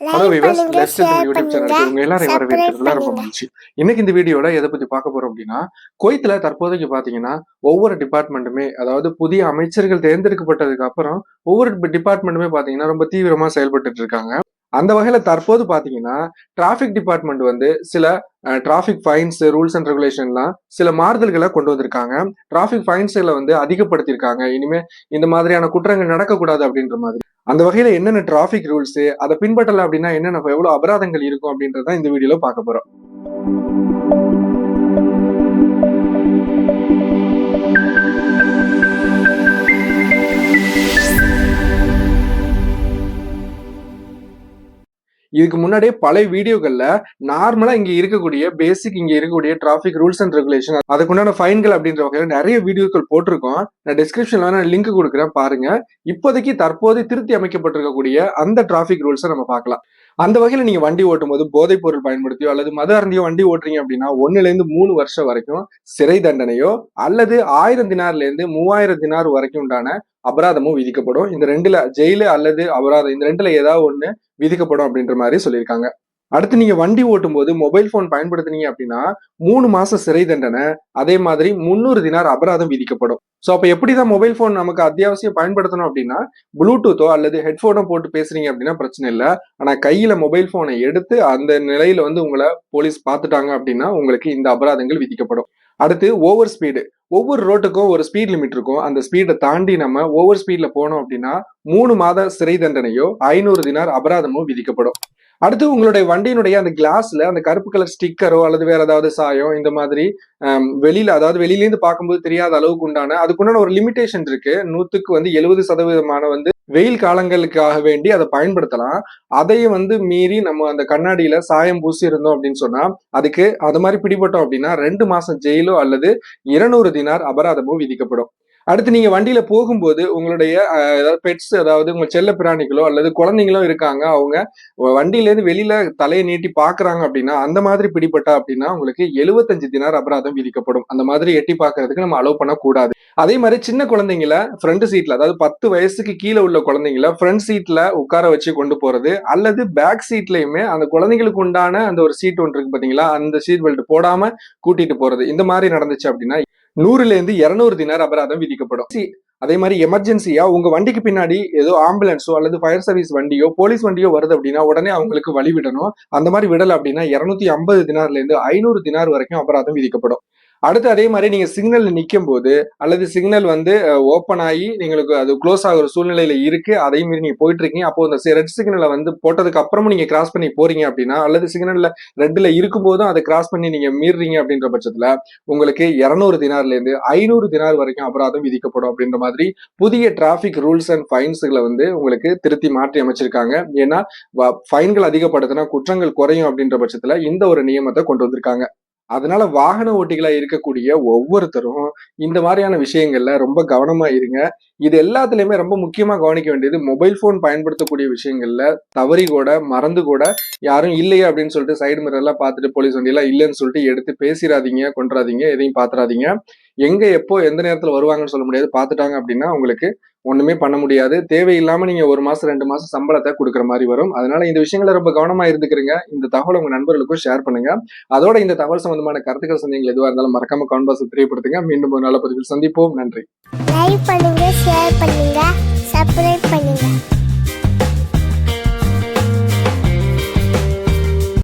Hello viewers left YouTube சேனலுக்கு உங்க எல்லாரையும் சப்ஸ்கிரைப் வரவேற்கிறதுல ரொம்ப மகிழ்ச்சி. இன்னைக்கு இந்த வீடியோல எதை பத்தி பார்க்க போறோம் அப்படின்னா குவைத்துல தற்போதைக்கு பாத்தீங்கன்னா ஒவ்வொரு டிபார்ட்மெண்ட்டுமே அதாவது புதிய அமைச்சர்கள் தேர்ந்தெடுக்கப்பட்டதுக்கு அப்புறம் ஒவ்வொரு டிபார்ட்மெண்ட்டுமே பாத்தீங்கன்னா ரொம்ப தீவிரமா செயல்பட்டு இருக்காங்க. அந்த வகையில தற்போது பாத்தீங்கன்னா டிராபிக் டிபார்ட்மெண்ட் வந்து சில டிராஃபிக் ஃபைன்ஸ் ரூல்ஸ் அண்ட் ரெகுலேஷன்லாம் சில மாறுதல்களை கொண்டு வந்திருக்காங்க. டிராஃபிக் ஃபைன்ஸ்களை வந்து அதிகப்படுத்தியிருக்காங்க. இனிமே இந்த மாதிரியான குற்றங்கள் நடக்கக்கூடாது அப்படின்ற மாதிரி. அந்த வகையில என்னென்ன டிராஃபிக் ரூல்ஸ் அதை பின்பற்றல அப்படின்னா என்னென்ன எவ்வளவு அபராதங்கள் இருக்கும் அப்படின்றத இந்த வீடியோல பார்க்க போறோம். இதுக்கு முன்னாடியே பல வீடியோக்கள்ல நார்மலா இங்க இருக்கக்கூடிய பேசிக் இங்க இருக்கக்கூடிய டிராபிக் ரூல்ஸ் அண்ட் ரெகுலேஷன் அதுக்குண்டான ஃபைன்கள் அப்படின்ற வகையில நிறைய வீடியோக்கள் போட்டிருக்கோம். நான் டிஸ்கிரிப்ஷன்ல நான் லிங்க் கொடுக்குறேன் பாருங்க. இப்போதைக்கு தற்போது திருத்தி அமைக்கப்பட்டிருக்கக்கூடிய அந்த டிராபிக் ரூல்ஸை நம்ம பார்க்கலாம். அந்த வகையில நீங்க வண்டி ஓட்டும் போது போதைப் பொருள் பயன்படுத்தியோ அல்லது மத அருந்தியோ வண்டி ஓட்டுறீங்க அப்படின்னா ஒன்னுல இருந்து மூணு வருஷம் வரைக்கும் சிறை தண்டனையோ அல்லது ஆயிரம் தினார்ல இருந்து மூவாயிரம் தினார் வரைக்கும் உண்டான அபராதமும் விதிக்கப்படும். இந்த ரெண்டுல ஜெயிலு அல்லது அபராதம் இந்த ரெண்டுல ஏதாவது ஒண்ணு விதிக்கப்படும் அப்படின்ற மாதிரி சொல்லியிருக்காங்க. அடுத்து நீங்க வண்டி ஓட்டும் போது மொபைல் போன் பயன்படுத்துனீங்க அப்படின்னா மூணு மாசம் சிறை தண்டனை அதே மாதிரி முந்நூறு தினார் அபராதம் விதிக்கப்படும். ஸோ அப்ப எப்படிதான் மொபைல் போன் நமக்கு அத்தியாவசியம் பயன்படுத்தணும் அப்படின்னா ப்ளூடூத்தோ அல்லது ஹெட்ஃபோனோ போட்டு பேசுறீங்க அப்படின்னா பிரச்சனை இல்லை. ஆனா கையில மொபைல் போனை எடுத்து அந்த நிலையில வந்து உங்களை போலீஸ் பார்த்துட்டாங்க அப்படின்னா உங்களுக்கு இந்த அபராதங்கள் விதிக்கப்படும். அடுத்து ஓவர் ஸ்பீடு ஒவ்வொரு ரோட்டுக்கும் ஒரு ஸ்பீட் லிமிட் இருக்கும். அந்த ஸ்பீடை தாண்டி நம்ம ஓவர் ஸ்பீட்ல போனோம் அப்படின்னா மூணு மாத சிறை தண்டனையோ ஐநூறு தினார் அபராதமோ விதிக்கப்படும். அடுத்து உங்களுடைய வண்டியினுடைய அந்த கிளாஸ்ல அந்த கருப்பு கலர் ஸ்டிக்கரோ அல்லது வேற ஏதாவது சாயம் இந்த மாதிரி வெளியில அதாவது வெளியிலேருந்து பார்க்கும்போது தெரியாத அளவுக்கு உண்டான அதுக்குண்டான ஒரு லிமிடேஷன் இருக்கு. நூத்துக்கு வந்து எழுபது சதவீதமான வந்து வெயில் காலங்களுக்காக வேண்டி அதை பயன்படுத்தலாம். அதையும் வந்து மீறி நம்ம அந்த கண்ணாடியில சாயம் பூசி இருந்தோம் அப்படின்னு சொன்னா அதுக்கு அது மாதிரி பிடிபட்டோம் அப்படின்னா ரெண்டு மாசம் ஜெயிலோ அல்லது இருநூறு தினார் அபராதமோ விதிக்கப்படும். அடுத்து நீங்க வண்டியில போகும்போது உங்களுடைய ஏதாவது பெட்ஸ் அதாவது உங்க செல்ல பிராணிகளோ அல்லது குழந்தைங்களோ இருக்காங்க அவங்க வண்டியில இருந்து வெளியில தலையை நீட்டி பாக்குறாங்க அப்படின்னா அந்த மாதிரி பிடிபட்டா அப்படின்னா உங்களுக்கு எழுபத்தஞ்சு தினார் அபராதம் விதிக்கப்படும். அந்த மாதிரி எட்டி பாக்குறதுக்கு நம்ம அலோவ் பண்ணக்கூடாது. அதே மாதிரி சின்ன குழந்தைங்கள ஃப்ரண்ட் சீட்ல அதாவது பத்து வயசுக்கு கீழே உள்ள குழந்தைங்கள ஃப்ரண்ட் சீட்ல உட்கார வச்சு கொண்டு போறது அல்லது பேக் சீட்லயுமே அந்த குழந்தைங்களுக்கு உண்டான அந்த ஒரு சீட் ஒன்று இருக்கு பாத்தீங்களா அந்த சீட் பெல்ட் போடாம கூட்டிட்டு போறது இந்த மாதிரி நடந்துச்சு அப்படின்னா நூறுல இருந்து இருநூறு தினார் அபராதம் விதிக்கப்படும். அதே மாதிரி எமர்ஜென்சியா உங்க வண்டிக்கு பின்னாடி ஏதோ ஆம்புலன்ஸோ அல்லது ஃபயர் சர்வீஸ் வண்டியோ போலீஸ் வண்டியோ வருது அப்படின்னா உடனே அவங்களுக்கு வழி விடணும் அந்த மாதிரி விடல அப்படின்னா இருநூத்தி ஐம்பது தினார்ல இருந்து ஐநூறு தினார் வரைக்கும் அபராதம் விதிக்கப்படும். அடுத்து அதே மாதிரி நீங்க சிக்னலில் நிற்கும் போது அல்லது சிக்னல் வந்து ஓப்பன் ஆகி நீங்களுக்கு அது க்ளோஸ் ஆகுற சூழ்நிலையில இருக்கு அதே மாதிரி நீங்க போயிட்டு இருக்கீங்க அப்போ அந்த ரெட் சிக்னலை வந்து போட்டதுக்கு அப்புறமும் நீங்க கிராஸ் பண்ணி போறீங்க அப்படின்னா அல்லது சிக்னல்ல ரெட்ல இருக்கும்போதும் அதை கிராஸ் பண்ணி நீங்க மீறுறீங்க அப்படின்ற பட்சத்துல உங்களுக்கு இருநூறு தினார்ல இருந்து ஐநூறு தினார் வரைக்கும் அபராதம் விதிக்கப்படும் அப்படின்ற மாதிரி புதிய டிராபிக் ரூல்ஸ் அண்ட் ஃபைன்ஸ்களை வந்து உங்களுக்கு திருத்தி மாற்றி அமைச்சிருக்காங்க. ஏன்னா ஃபைன்கள் அதிகப்படுத்தினா குற்றங்கள் குறையும் அப்படின்ற பட்சத்துல இந்த ஒரு நியமத்தை கொண்டு வந்திருக்காங்க. அதனால வாகன ஓட்டிகளா இருக்கக்கூடிய ஒவ்வொருத்தரும் இந்த மாதிரியான விஷயங்கள்ல ரொம்ப கவனமா இருங்க. இது எல்லாத்துலயுமே ரொம்ப முக்கியமா கவனிக்க வேண்டியது மொபைல் போன் பயன்படுத்தக்கூடிய விஷயங்கள்ல தவறி கூட மறந்து கூட யாரும் இல்லையே அப்படின்னு சொல்லிட்டு சைடு மிரர்லாம் பார்த்துட்டு போலீஸ் வண்டியெல்லாம் இல்லைன்னு சொல்லிட்டு எடுத்து பேசிடாதீங்க கொண்டுறாதீங்க எதையும் பாத்துறாதீங்க. எங்க எப்போ எந்த நேரத்துல வருவாங்கன்னு சொல்ல முடியாது. பார்த்துட்டாங்க அப்படின்னா உங்களுக்கு ஒண்ணுமே பண்ண முடியாது. தேவையில்லாம நீங்க ஒரு மாசம் ரெண்டு மாசம் சம்பளத்தை கொடுக்குற மாதிரி வரும். அதனால இந்த விஷயங்களை ரொம்ப கவனமா இருந்துக்கிறீங்க. இந்த தகவல் உங்க நண்பர்களுக்கும் ஷேர் பண்ணுங்க. அதோட இந்த தகவல் சம்பந்தமான கருத்துக்கள் சந்தேகங்கள் எதுவாக இருந்தாலும் மறக்காம கமெண்ட் தெரியப்படுத்துங்க. மீண்டும் ஒரு நல்ல பதிவில் சந்திப்போம். நன்றி.